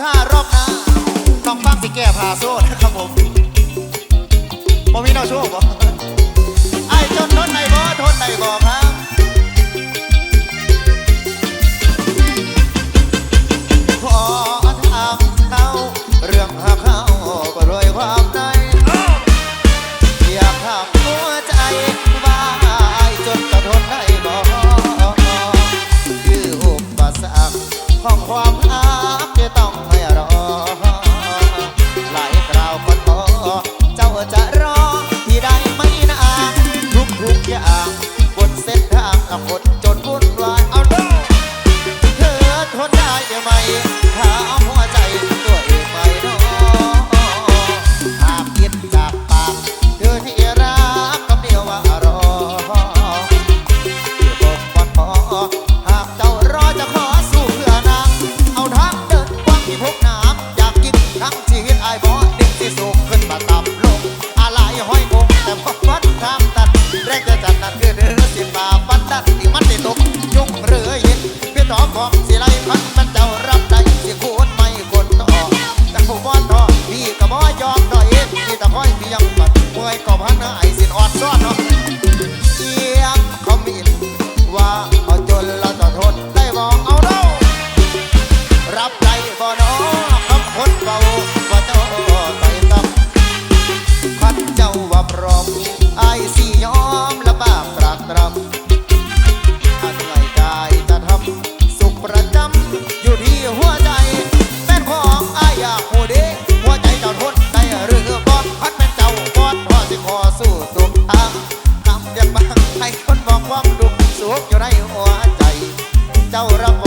ถ้ารอบหน้าต้องฟังสิแก้พาโซ่นะครับผมบ่มีน้องโชคบอกไอ้จนทนในบ่ทนในบอครับ I'm a foot อยเบียงบัดเมื่อยก็พันไอ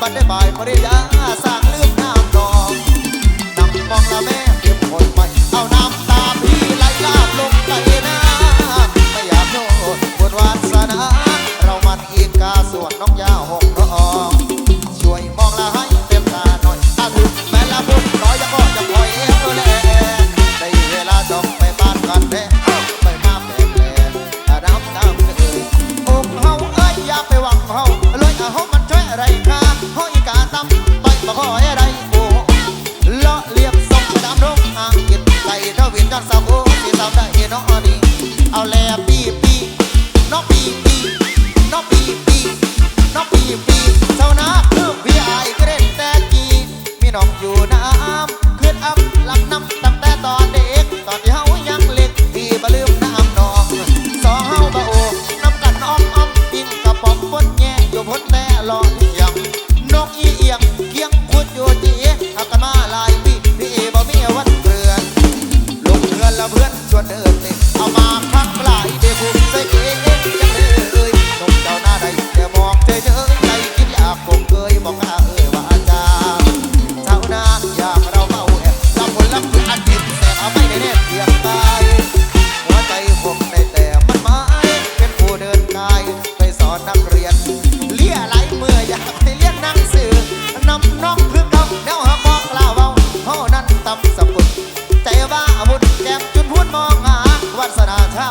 บัดได้บ่ายปริยาสร้า ย้อนสาวโอ้สีสาวได้เนาะดีเอาแล้วปีปีน้องปี 하나 자.